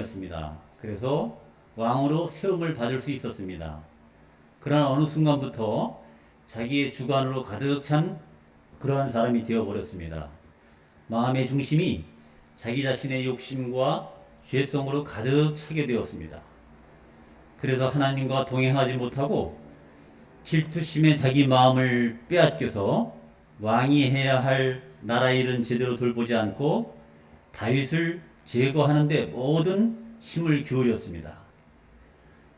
사람이었습니다. 그래서 왕으로 세움을 받을 수 있었습니다. 그러나 어느 순간부터 자기의 주관으로 가득 찬 그러한 사람이 되어버렸습니다. 마음의 중심이 자기 자신의 욕심과 죄성으로 가득 차게 되었습니다. 그래서 하나님과 동행하지 못하고 질투심에 자기 마음을 빼앗겨서 왕이 해야 할 나라 일은 제대로 돌보지 않고 다윗을 제거하는데 모든 힘을 기울였습니다.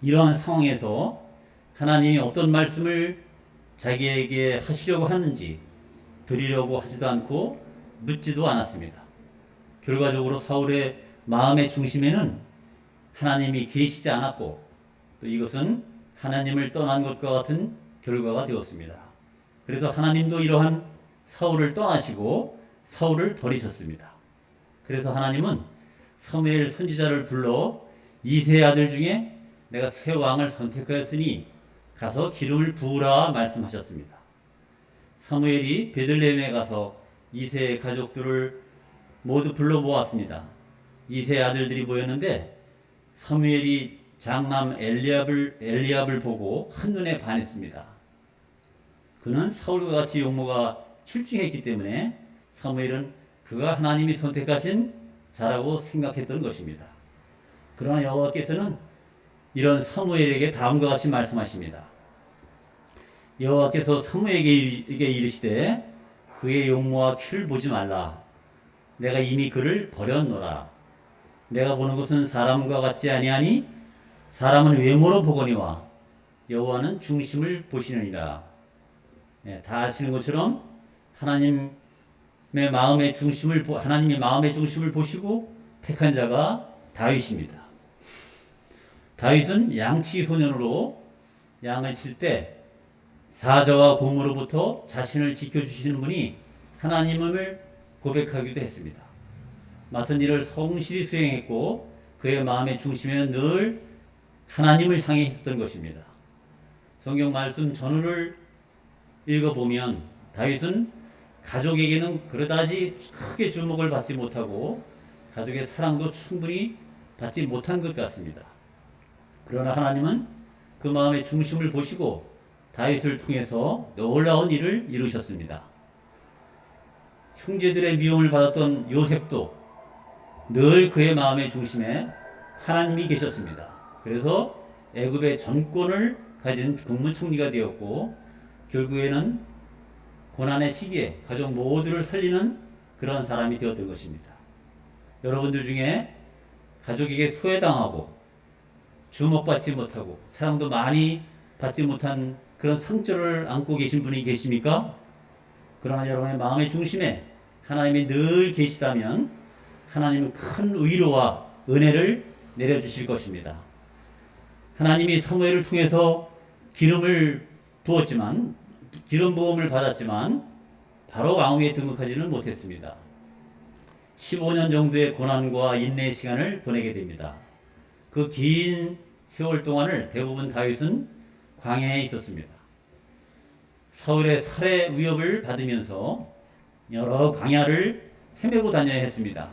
이러한 상황에서 하나님이 어떤 말씀을 자기에게 하시려고 하는지 드리려고 하지도 않고 묻지도 않았습니다. 결과적으로 사울의 마음의 중심에는 하나님이 계시지 않았고 또 이것은 하나님을 떠난 것과 같은 결과가 되었습니다. 그래서 하나님도 이러한 사울을 떠나시고 사울을 버리셨습니다. 그래서 하나님은 사무엘 선지자를 불러 이세 아들 중에 내가 새 왕을 선택하였으니 가서 기름을 부으라 말씀하셨습니다. 사무엘이 베들레헴에 가서 이세의 가족들을 모두 불러 모았습니다. 이세 아들들이 모였는데 사무엘이 장남 엘리압을 엘리압을 보고 한눈에 반했습니다. 그는 사울과 같이 용모가 출중했기 때문에 사무엘은 그가 하나님이 선택하신 자라고 생각했던 것입니다. 그러나 여호와께서는 이런 사무엘에게 다음과 같이 말씀하십니다. 여호와께서 사무엘에게 이르시되 그의 용모와 키를 보지 말라. 내가 이미 그를 버렸노라. 내가 보는 것은 사람과 같지 아니하니 사람은 외모로 보거니와 여호와는 중심을 보시느니라. 예, 다 아시는 것처럼 하나님의 마음의 중심을 보- 하나님의 마음의 중심을 보시고 택한 자가 다윗입니다. 다윗은 양치 소년으로 양을 칠 때 사자와 곰으로부터 자신을 지켜주시는 분이 하나님을 고백하기도 했습니다. 맡은 일을 성실히 수행했고 그의 마음의 중심에는 늘 하나님을 향해 있었던 것입니다. 성경 말씀 전후를 읽어보면 다윗은 가족에게는 그러다지 크게 주목을 받지 못하고 가족의 사랑도 충분히 받지 못한 것 같습니다. 그러나 하나님은 그 마음의 중심을 보시고 다윗을 통해서 놀라운 일을 이루셨습니다. 형제들의 미움을 받았던 요셉도 늘 그의 마음의 중심에 하나님이 계셨습니다. 그래서 애굽의 전권을 가진 국무총리가 되었고 결국에는 고난의 시기에 가족 모두를 살리는 그런 사람이 되었던 것입니다. 여러분들 중에 가족에게 소외당하고 주목받지 못하고 사랑도 많이 받지 못한 그런 상처를 안고 계신 분이 계십니까? 그러나 여러분의 마음의 중심에 하나님이 늘 계시다면 하나님은 큰 위로와 은혜를 내려주실 것입니다. 하나님이 사무엘을 통해서 기름을 부었지만 기름 부음을 받았지만 바로 왕위에 등극하지는 못했습니다. 15년 정도의 고난과 인내의 시간을 보내게 됩니다. 그 긴 세월 동안을 대부분 다윗은 광야에 있었습니다. 사울의 살해 위협을 받으면서 여러 광야를 헤매고 다녀야 했습니다.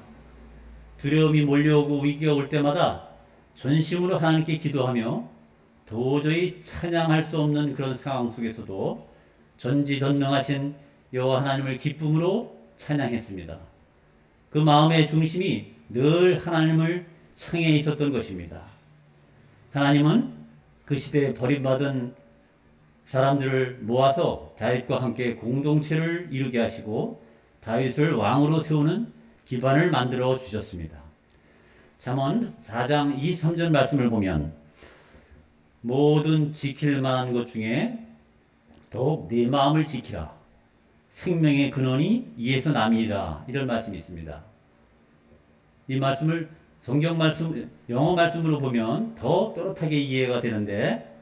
두려움이 몰려오고 위기가 올 때마다 전심으로 하나님께 기도하며 도저히 찬양할 수 없는 그런 상황 속에서도 전지전능하신 여호와 하나님을 기쁨으로 찬양했습니다. 그 마음의 중심이 늘 하나님을 향해 있었던 것입니다. 하나님은 그 시대에 버림받은 사람들을 모아서 다윗과 함께 공동체를 이루게 하시고 다윗을 왕으로 세우는 기반을 만들어 주셨습니다. 잠언 4장 23절 말씀을 보면 모든 지킬 만한 것 중에 더욱 내 마음을 지키라. 생명의 근원이 이에서 남이라. 이런 말씀이 있습니다. 이 말씀을 성경 말씀, 영어 말씀으로 보면 더 또렷하게 이해가 되는데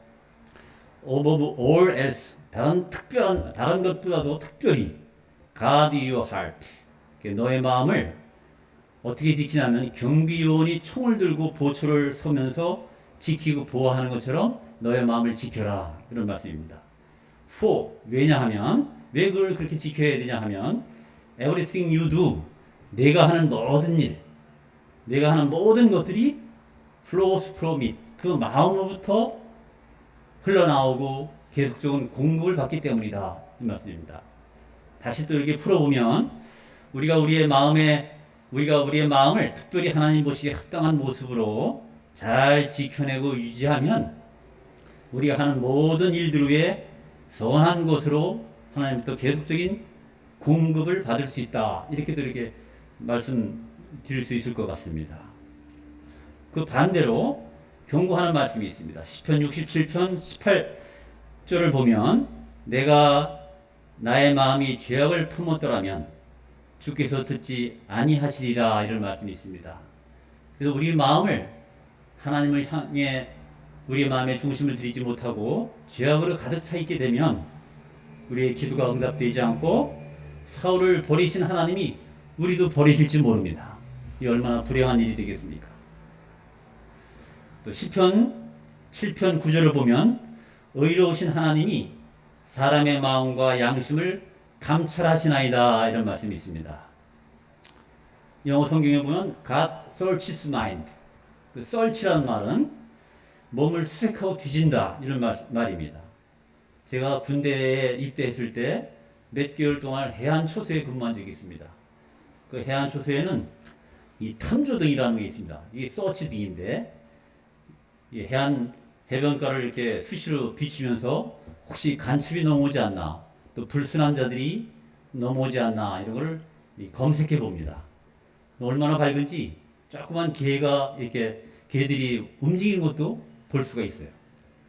above all else 다른 특별한 다른 것보다도 특별히 guard your heart 너의 마음을 어떻게 지키냐면 경비요원이 총을 들고 보초를 서면서 지키고 보호하는 것처럼 너의 마음을 지켜라 이런 말씀입니다. For 왜냐하면 왜 그걸 그렇게 지켜야 되냐 하면 everything you do 내가 하는 모든 일 내가 하는 모든 것들이 flows from it. 그 마음으로부터 흘러나오고 계속적인 공급을 받기 때문이다. 이 말씀입니다. 다시 또 이렇게 풀어보면 우리가 우리의 마음에 우리가 우리의 마음을 특별히 하나님 보시기에 합당한 모습으로 잘 지켜내고 유지하면 우리가 하는 모든 일들 위에 선한 것으로 하나님부터 계속적인 공급을 받을 수 있다. 이렇게도 이렇게 말씀 드릴 수 있을 것 같습니다. 그 반대로 경고하는 말씀이 있습니다. 10편 67편 18절을 보면 내가 나의 마음이 죄악을 품었더라면 주께서 듣지 아니하시리라 이런 말씀이 있습니다. 그래서 우리 마음을 하나님을 향해 우리의 마음의 중심을 들이지 못하고 죄악으로 가득 차 있게 되면 우리의 기도가 응답되지 않고 사울을 버리신 하나님이 우리도 버리실지 모릅니다. 이 얼마나 불행한 일이 되겠습니까? 또 시편 7편 9절을 보면 의로우신 하나님이 사람의 마음과 양심을 감찰하시나이다 이런 말씀이 있습니다. 영어 성경에 보면 God searches mind. 그 search라는 말은 몸을 수색하고 뒤진다 이런 말, 말입니다. 제가 군대에 입대했을 때 몇 개월 동안 해안 초소에 근무한 적이 있습니다. 그 해안 초소에는 이 탐조등이라는 게 있습니다. 이게 서치 등인데 이 해안 해변가를 이렇게 수시로 비치면서 혹시 간첩이 넘어오지 않나 또 불순한 자들이 넘어오지 않나 이런 걸 검색해 봅니다. 얼마나 밝은지 조그만 개가 이렇게 개들이 움직이는 것도 볼 수가 있어요.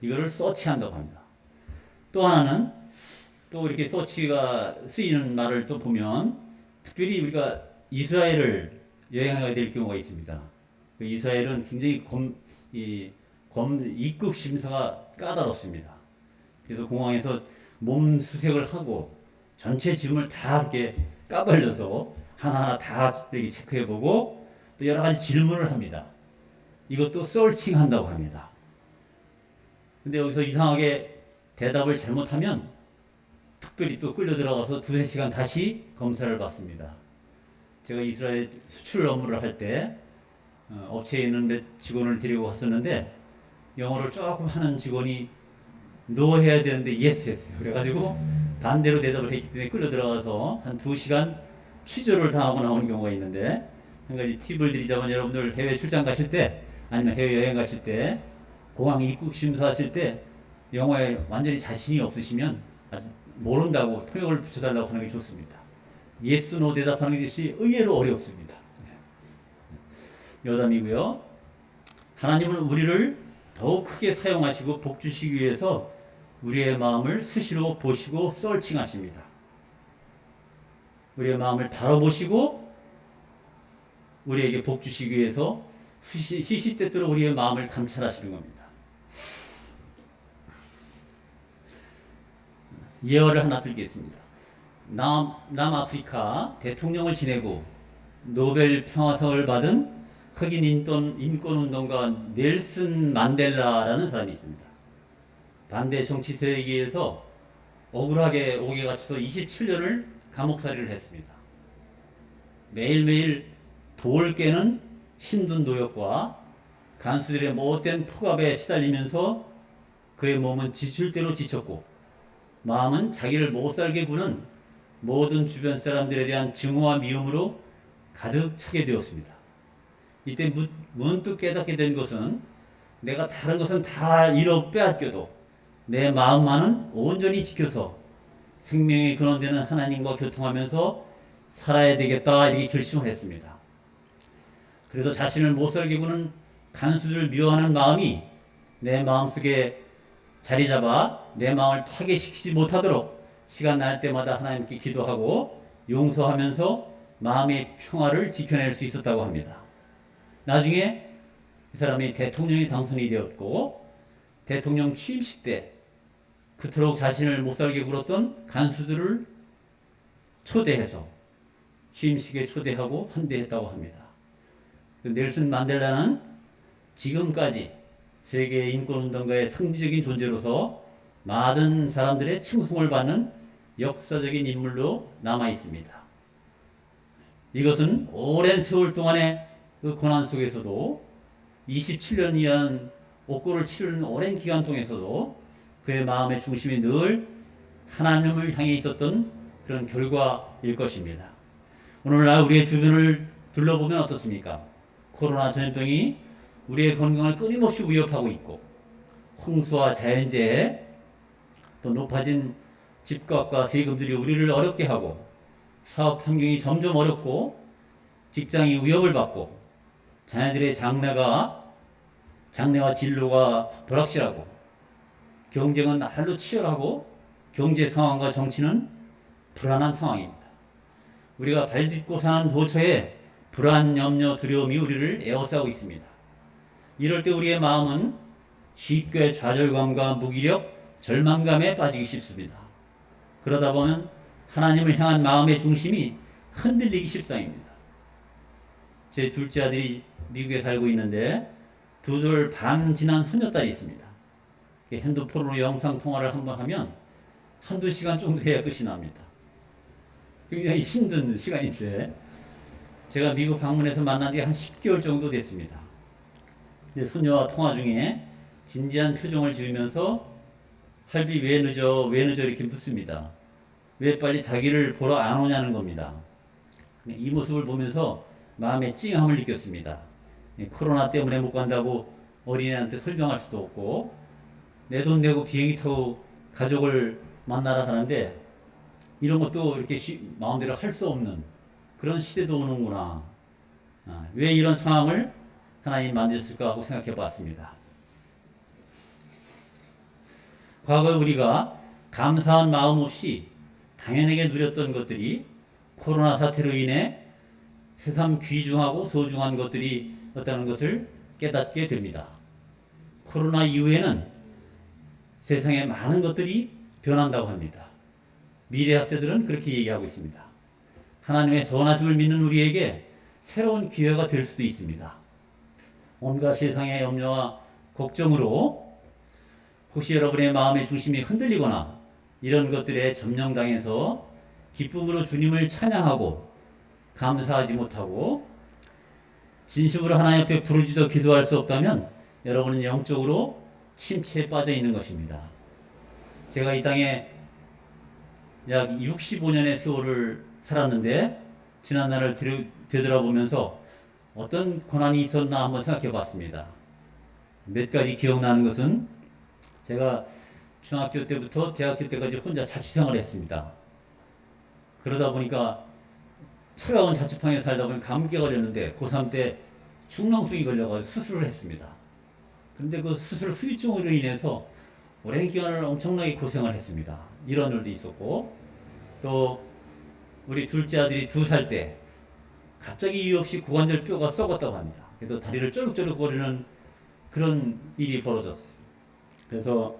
이거를 서치한다고 합니다. 또 하나는 또 이렇게 서치가 쓰이는 말을 또 보면 특별히 우리가 이스라엘을 여행하게 될 경우가 있습니다. 그 이스라엘은 굉장히 검, 이, 검, 입국 심사가 까다롭습니다. 그래서 공항에서 몸 수색을 하고 전체 짐을 다 이렇게 까발려서 하나하나 다 이렇게 체크해보고 또 여러 가지 질문을 합니다. 이것도 썰칭 한다고 합니다. 근데 여기서 이상하게 대답을 잘못하면 특별히 또 끌려 들어가서 두세 시간 다시 검사를 받습니다. 제가 이스라엘 수출 업무를 할때 어, 업체에 있는 몇 직원을 데리고 갔었는데 영어를 조금 하는 직원이 노 해야 되는데 예스 했어요. 그래가지고 반대로 대답을 했기 때문에 끌려 들어가서 한 두 시간 취조를 당하고 나오는 경우가 있는데 한 가지 팁을 드리자면 여러분들 해외 출장 가실 때 아니면 해외 여행 가실 때 공항 입국 심사하실 때 영어에 완전히 자신이 없으시면 모른다고 통역을 붙여달라고 하는 게 좋습니다. 예스 노 대답하는 것이 의외로 어렵습니다. 여담이고요. 하나님은 우리를 더욱 크게 사용하시고 복 주시기 위해서 우리의 마음을 수시로 보시고 썰칭하십니다. 우리의 마음을 다뤄보시고 우리에게 복 주시기 위해서 시시, 시시때때로 우리의 마음을 감찰하시는 겁니다. 예언을 하나 드리겠습니다. 남, 남아프리카 대통령을 지내고 노벨 평화상을 받은 흑인 인권, 인권운동가 넬슨 만델라라는 사람이 있습니다. 반대 정치 세력에 의해서 억울하게 옥에 갇혀서 27년을 감옥살이를 했습니다. 매일매일 돌 깨는 힘든 노역과 간수들의 못된 폭압에 시달리면서 그의 몸은 지칠 대로 지쳤고 마음은 자기를 못 살게 구는 모든 주변 사람들에 대한 증오와 미움으로 가득 차게 되었습니다. 이때 문득 깨닫게 된 것은 내가 다른 것은 다 잃어 빼앗겨도 내 마음만은 온전히 지켜서 생명의 근원되는 하나님과 교통하면서 살아야 되겠다 이렇게 결심을 했습니다. 그래서 자신을 못 살게 구는 간수를 미워하는 마음이 내 마음속에 자리 잡아 내 마음을 파괴시키지 못하도록 시간 날 때마다 하나님께 기도하고 용서하면서 마음의 평화를 지켜낼 수 있었다고 합니다. 나중에 이 사람이 대통령이 당선이 되었고 대통령 취임식 때 그토록 자신을 못 살게 굴었던 간수들을 초대해서 취임식에 초대하고 환대했다고 합니다. 그 넬슨 만델라는 지금까지 세계 인권운동가의 상징적인 존재로서 많은 사람들의 칭송을 받는 역사적인 인물로 남아 있습니다. 이것은 오랜 세월 동안의 그 고난 속에서도 27년이란 옥고를 치르는 오랜 기간 동에서도 그의 마음의 중심이 늘 하나님을 향해 있었던 그런 결과일 것입니다. 오늘날 우리의 주변을 둘러보면 어떻습니까? 코로나 전염병이 우리의 건강을 끊임없이 위협하고 있고 홍수와 자연재해 또 높아진 집값과 세금들이 우리를 어렵게 하고 사업 환경이 점점 어렵고 직장이 위협을 받고 자녀들의 장래가 장래와 진로가 불확실하고 경쟁은 날로 치열하고 경제 상황과 정치는 불안한 상황입니다. 우리가 발딛고 사는 도처에 불안, 염려, 두려움이 우리를 에워싸고 있습니다. 이럴 때 우리의 마음은 쉽게 좌절감과 무기력, 절망감에 빠지기 쉽습니다. 그러다 보면 하나님을 향한 마음의 중심이 흔들리기 십상입니다. 제 둘째 아들이 미국에 살고 있는데 두 돌 반 지난 소녀딸이 있습니다. 핸드폰으로 영상 통화를 한번 하면 한두 시간 정도 해야 끝이 납니다. 굉장히 힘든 시간인데 제가 미국 방문해서 만난 지 한 10개월 정도 됐습니다. 소녀와 통화 중에 진지한 표정을 지으면서 할비 왜 늦어 왜 늦어 이렇게 묻습니다. 왜 빨리 자기를 보러 안 오냐는 겁니다. 이 모습을 보면서 마음에 찡함을 느꼈습니다. 코로나 때문에 못 간다고 어린애한테 설명할 수도 없고 내 돈 내고 비행기 타고 가족을 만나러 가는데 이런 것도 이렇게 쉬, 마음대로 할 수 없는 그런 시대도 오는구나. 아, 왜 이런 상황을 하나님 만드셨을까 하고 생각해 봤습니다. 과거 우리가 감사한 마음 없이 당연하게 누렸던 것들이 코로나 사태로 인해 새삼 귀중하고 소중한 것들이 없다는 것을 깨닫게 됩니다. 코로나 이후에는 세상에 많은 것들이 변한다고 합니다. 미래학자들은 그렇게 얘기하고 있습니다. 하나님의 선하심을 믿는 우리에게 새로운 기회가 될 수도 있습니다. 온갖 세상의 염려와 걱정으로 혹시 여러분의 마음의 중심이 흔들리거나 이런 것들에 점령당해서 기쁨으로 주님을 찬양하고 감사하지 못하고 진심으로 하나님 앞에 부르짖어 기도할 수 없다면 여러분은 영적으로 침체에 빠져 있는 것입니다. 제가 이 땅에 약 65년의 세월을 살았는데 지난 날을 되돌아보면서 어떤 고난이 있었나 한번 생각해 봤습니다. 몇 가지 기억나는 것은 제가 중학교 때부터 대학교 때까지 혼자 자취생활을 했습니다. 그러다 보니까 차가운 자취방에 살다 보니 감기가 걸렸는데 고3 때 중농증이 걸려가지고 수술을 했습니다. 그런데 그 수술 후유증으로 인해서 오랜 기간을 엄청나게 고생을 했습니다. 이런 일도 있었고 또 우리 둘째 아들이 두 살 때 갑자기 이유 없이 고관절 뼈가 썩었다고 합니다. 그래서 다리를 쫄룩쫄룩 거리는 그런 일이 벌어졌어요. 그래서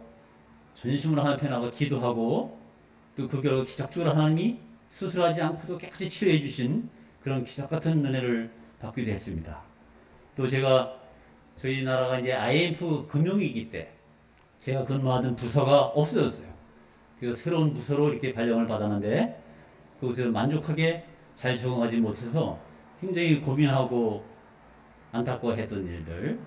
전심으로 하나님 나가 기도하고 또 그 결과 기적적으로 하나님이 수술하지 않고도 깨끗이 치료해 주신 그런 기적 같은 은혜를 받기도 했습니다. 또 제가 저희 나라가 이제 IMF 금융위기 때 제가 근무하던 부서가 없어졌어요. 그래서 새로운 부서로 이렇게 발령을 받았는데 그곳에서 만족하게 잘 적응하지 못해서 굉장히 고민하고 안타까워했던 일들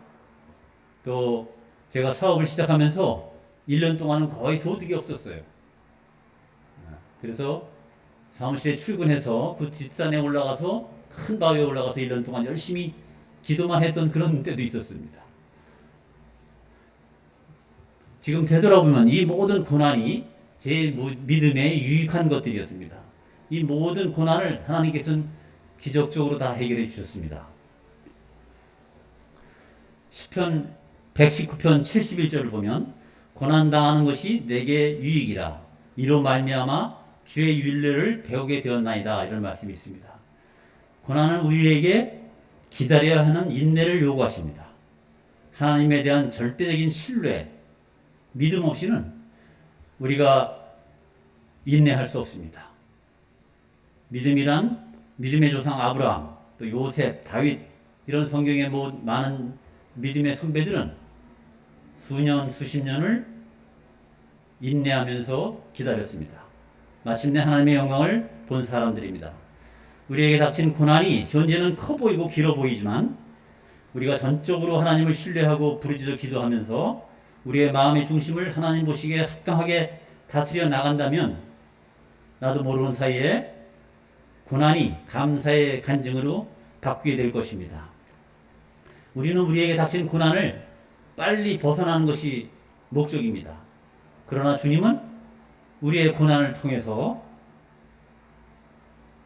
또 제가 사업을 시작하면서 1년 동안은 거의 소득이 없었어요. 그래서 사무실에 출근해서 그 뒷산에 올라가서 큰 바위에 올라가서 1년 동안 열심히 기도만 했던 그런 때도 있었습니다. 지금 되돌아보면 이 모든 고난이 제 믿음에 유익한 것들이었습니다. 이 모든 고난을 하나님께서는 기적적으로 다 해결해 주셨습니다. 10편 119편 71절을 보면 고난 당하는 것이 내게 유익이라 이로 말미암아 주의 윤례를 배우게 되었나이다 이런 말씀이 있습니다. 고난은 우리에게 기다려야 하는 인내를 요구하십니다. 하나님에 대한 절대적인 신뢰, 믿음 없이는 우리가 인내할 수 없습니다. 믿음이란 믿음의 조상 아브라함, 또 요셉, 다윗 이런 성경의 많은 믿음의 선배들은 수년, 수십 년을 인내하면서 기다렸습니다. 마침내 하나님의 영광을 본 사람들입니다. 우리에게 닥친 고난이 현재는 커 보이고 길어 보이지만 우리가 전적으로 하나님을 신뢰하고 부르짖어 기도하면서 우리의 마음의 중심을 하나님 보시기에 합당하게 다스려 나간다면 나도 모르는 사이에 고난이 감사의 간증으로 바뀌게 될 것입니다. 우리는 우리에게 닥친 고난을 빨리 벗어나는 것이 목적입니다. 그러나 주님은 우리의 고난을 통해서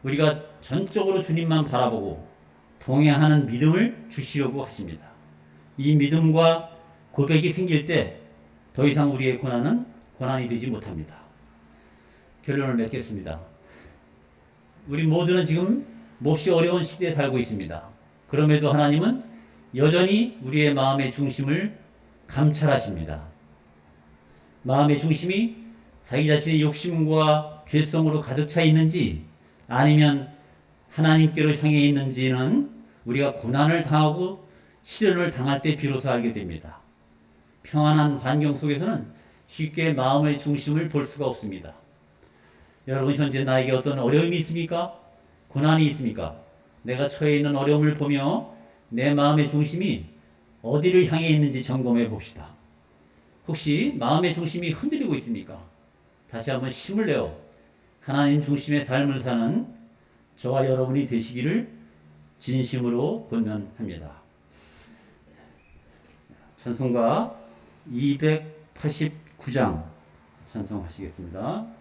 우리가 전적으로 주님만 바라보고 동행하는 믿음을 주시려고 하십니다. 이 믿음과 고백이 생길 때 더 이상 우리의 고난은 고난이 되지 못합니다. 결론을 맺겠습니다. 우리 모두는 지금 몹시 어려운 시대에 살고 있습니다. 그럼에도 하나님은 여전히 우리의 마음의 중심을 감찰하십니다. 마음의 중심이 자기 자신의 욕심과 죄성으로 가득 차 있는지 아니면 하나님께로 향해 있는지는 우리가 고난을 당하고 시련을 당할 때 비로소 알게 됩니다. 평안한 환경 속에서는 쉽게 마음의 중심을 볼 수가 없습니다. 여러분 현재 나에게 어떤 어려움이 있습니까? 고난이 있습니까? 내가 처해 있는 어려움을 보며 내 마음의 중심이 어디를 향해 있는지 점검해 봅시다. 혹시 마음의 중심이 흔들리고 있습니까? 다시 한번 힘을 내어 하나님 중심의 삶을 사는 저와 여러분이 되시기를 진심으로 권면합니다. 찬송가 289장 찬송하시겠습니다.